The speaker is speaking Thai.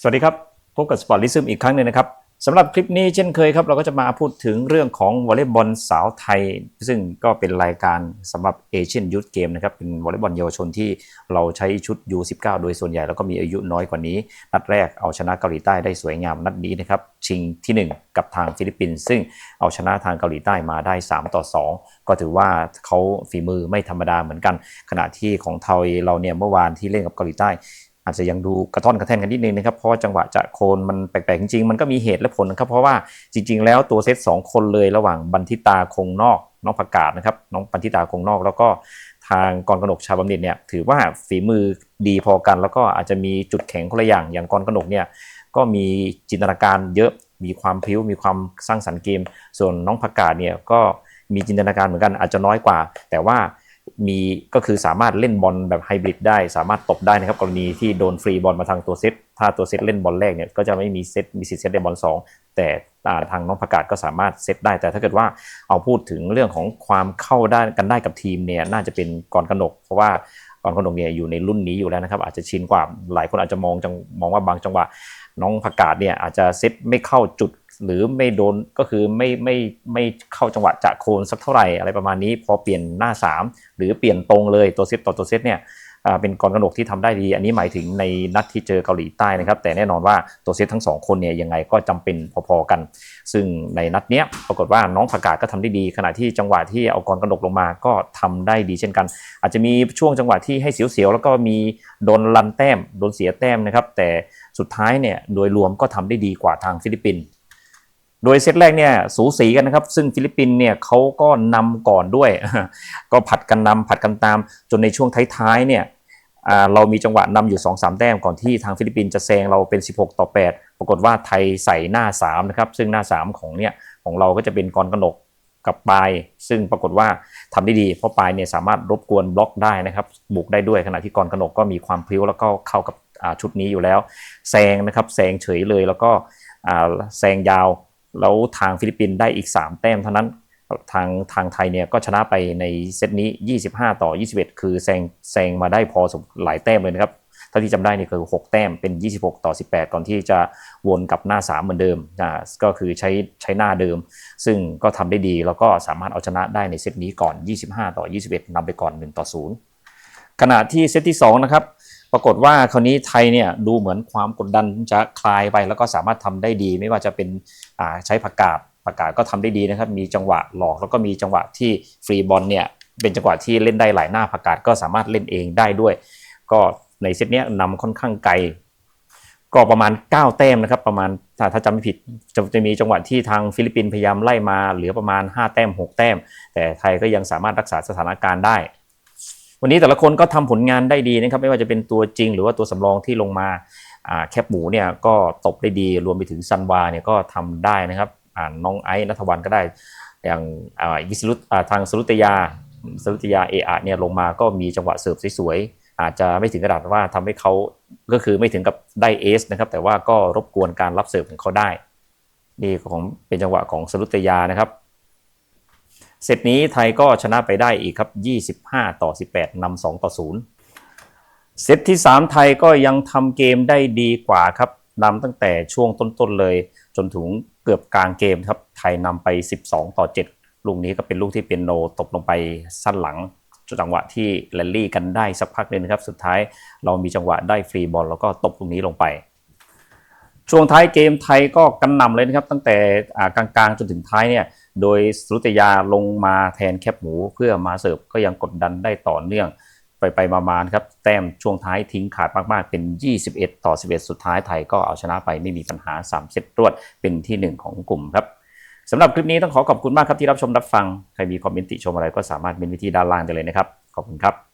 สวัสดีครับ พบกับสปอร์ตลิซึมอีกครั้งหนึ่งนะครับสำหรับคลิปนี้เช่นเคยครับ เราก็จะมาพูดถึงเรื่องของวอลเลย์บอลสาวไทย ซึ่งก็เป็นรายการสำหรับเอเชียนยูทเกมนะครับ เป็นวอลเลย์บอลเยาวชนที่เราใช้ชุด U19 โดยส่วนใหญ่แล้วก็มีอายุน้อยกว่านี้ นัดแรกเอาชนะเกาหลีใต้ได้สวยงามนัดนี้นะครับ ชิงทีหนึ่1 กับทางฟิลิปปินส์ซึ่งเอาชนะทางเกาหลีใต้มาได้ 3 ต่อ 2 ก็ถือว่าเขาฝีมือไม่ธรรมดาเหมือนกัน ขณะที่ของไทยเราเนี่ยเมื่อวานที่เล่นกับเกาหลีใต้ อาจจะยังดูกระท่อนกระแท่นกันนิดนึงนะครับเพราะว่าจังหวะจะโคนมันแปลกๆจริงๆ มันก็มีเหตุและผลนะครับเพราะว่าจริง ๆ แล้วตัวเซตสองคนเลยระหว่างบันทิตาคงนอกน้องประกาศนะครับน้องบันทิตาคงนอกแล้วก็ทางกรกนกชาบำเน็จเนี่ยถือว่าฝีมือดีพอกัน แล้วก็อาจจะมีจุดแข็งคนละอย่างอย่างกรกนกเนี่ยก็มีจินตนาการเยอะมีความพริ้วมีความสร้างสรรค์เกม ส่วนน้องประกาศเนี่ยก็มีจินตนาการเหมือนกันอาจจะน้อยกว่า แต่ว่า มีก็คือสามารถเล่นบอลแบบไฮบริดได้ สามารถตบได้นะครับ กรณีที่โดนฟรีบอลมาทางตัวเซตถ้าตัวเซตเล่นบอลแรกเนี่ยก็จะไม่มีเซตมีสิทธิ์เซตได้บอล2แต่ทางน้องประกาศก็สามารถเซตได้ แต่ถ้าเกิดว่าเอาพูดถึงเรื่องของความเข้าได้กันได้กับทีมเนี่ยน่าจะเป็นกรกนก เพราะว่ากรกนกเนี่ยอยู่ในรุ่นนี้อยู่แล้วนะครับ อาจจะชินกว่าหลายคนอาจจะมองจังมองว่าบางจังหวะน้องประกาศเนี่ยอาจจะเซตไม่เข้าจุด หรือไม่โดนก็คือไม่ไม่ไม่เข้าจังหวะจะโคนสักเท่าไหร่อะไรประมาณนี้ พอเปลี่ยนหน้า 3 หรือเปลี่ยนตรงเลยตัวเซตต่อตัวเซตเนี่ยเป็นกรกนกที่ทำได้ดี อันนี้หมายถึงในนัดที่เจอเกาหลีใต้นะครับ แต่แน่นอนว่าตัวเซตทั้งสองคนเนี่ยยังไงก็จำเป็นพอๆกัน ซึ่งในนัดเนี้ยปรากฏว่าน้องผักกาดก็ทำได้ดี ขณะที่จังหวะที่เอากรกนกลงมาก็ทำได้ดีเช่นกัน อาจจะมีช่วงจังหวะที่ให้เสียวๆแล้วก็มีโดนลันแต้มโดนเสียแต้มนะครับ แต่สุดท้ายเนี่ยโดยรวมก็ทำได้ดีกว่าทางฟิลิปปินส์ โดยเซตแรกเนี่ยสูสีกันนะครับ ซึ่งฟิลิปปินส์เนี่ยเขาก็นำก่อนด้วย ก็ผัดกันนำผัดกันตามจนในช่วงท้ายๆเนี่ยเรามีจังหวะนำอยู่ 2-3 แต้มก่อนที่ทางฟิลิปปินส์จะแซงเราเป็น 16 ต่อ 8 ปรากฏว่าไทยใส่หน้า 3 นะครับ ซึ่งหน้า 3 ของเนี่ยของเราก็จะเป็นกรกนกกับปลาย ซึ่งปรากฏว่าทำได้ดีเพราะปลายเนี่ยสามารถรบกวนบล็อกได้นะครับบุกได้ด้วยขณะที่กรกนกก็มีความพลิ้วแล้วก็เข้ากับชุดนี้อยู่แล้วแซงนะครับแซงเฉยเลยแล้วก็แซงยาว แล้วทางฟิลิปปินส์ได้อีก 3 แต้มเท่านั้นทางทางไทยเนี่ยก็ชนะไปในเซตนี้ 25 ต่อ 21 คือแซงแซงมาได้พอสมหลายแต้มเลยนะครับถ้าที่จำได้นี่คือ 6 แต้มเป็น 26 ต่อ 18 ก่อนที่จะวนกับหน้า 3 เหมือนเดิมนะก็คือใช้ใช้หน้าเดิม ซึ่งก็ทำได้ดีแล้วก็สามารถเอาชนะได้ในเซตนี้ก่อน 25 ต่อ 21นำไปก่อน 1 ต่อ 0 ขณะที่เซตที่ 2 นะครับ ปรากฏว่าคราวนี้ไทยเนี่ยดูเหมือนความกดดันจะคลายไป แล้วก็สามารถทำได้ดี ไม่ว่าจะเป็นใช้ผักกาดผักกาดก็ทำได้ดีนะครับ มีจังหวะหลอกแล้วก็มีจังหวะที่ฟรีบอลเนี่ยเป็นจังหวะที่เล่นได้หลายหน้าผักกาดก็สามารถเล่นเองได้ด้วย ก็ในเซตนี้นำค่อนข้างไกลก็ประมาณ 9 แต้มนะครับ ประมาณถ้าถ้าจำไม่ผิดจะจะมีจังหวะที่ทางฟิลิปปินส์พยายามไล่มาเหลือประมาณ 5 แต้ม 6 แต้ม แต่ไทยก็ยังสามารถรักษาสถานการณ์ได้ วันนี้แต่ละคนก็ทำผลงานได้ดีนะครับ ไม่ว่าจะเป็นตัวจริง หรือว่าตัวสำรองที่ลงมาแคบหมูเนี่ยก็ตบได้ดี รวมไปถึงซันวาเนี่ยก็ทำได้นะครับน้องไอ้นัทวันก็ได้ อย่างวิสรุตทางสรุตยาสรุตยาเออะเนี่ยลงมาก็มีจังหวะเสิร์ฟสวยๆอาจจะไม่ถึงกระดาษว่าทำให้เขาก็คือไม่ถึงกับได้เอสนะครับ แต่ว่าก็รบกวนการรับเสิร์ฟของเขาได้ นี่ของเป็นจังหวะของสรุตยานะครับ เซตนี้ไทยก็ชนะไปได้อีกครับ 25 ต่อ 18นำ2ต่อ 0 เซตที่ 3 ไทยก็ยังทำเกมได้ดีกว่าครับนำตั้งแต่ช่วงต้นๆเลย จนถึงเกือบกลางเกมครับ ไทยนำไป 12 ต่อ 7 ลูกนี้ก็เป็นลูกที่เป็นโนตกลงไปสั้นหลังจังหวะที่แลนลี่กันได้สักพักหนึ่งครับ สุดท้ายเรามีจังหวะได้ฟรีบอลแล้วก็ตบลูกนี้ลงไป ช่วงท้ายเกมไทยก็กันนำเลยนะครับ ตั้งแต่กลางๆจนถึงท้ายเนี่ยโดยสุรุตยาลงมาแทนแคบหมูเพื่อมาเสิร์ฟก็ยังกดดันได้ต่อเนื่อง ไปไปมาๆครับแต้มช่วงท้ายทิ้งขาดมากๆ เป็น 21 ต่อ 11 สุดท้ายไทยก็เอาชนะไปไม่มีปัญหา 3 เซตรวดเป็นที่ 1 ของกลุ่มครับสำหรับคลิปนี้ต้องขอขอบคุณมากครับที่รับชมรับฟัง ใครมีคอมเมนต์ติชมอะไรก็สามารถเป็นวิธีด้านล่างได้เลยนะครับ ขอบคุณครับ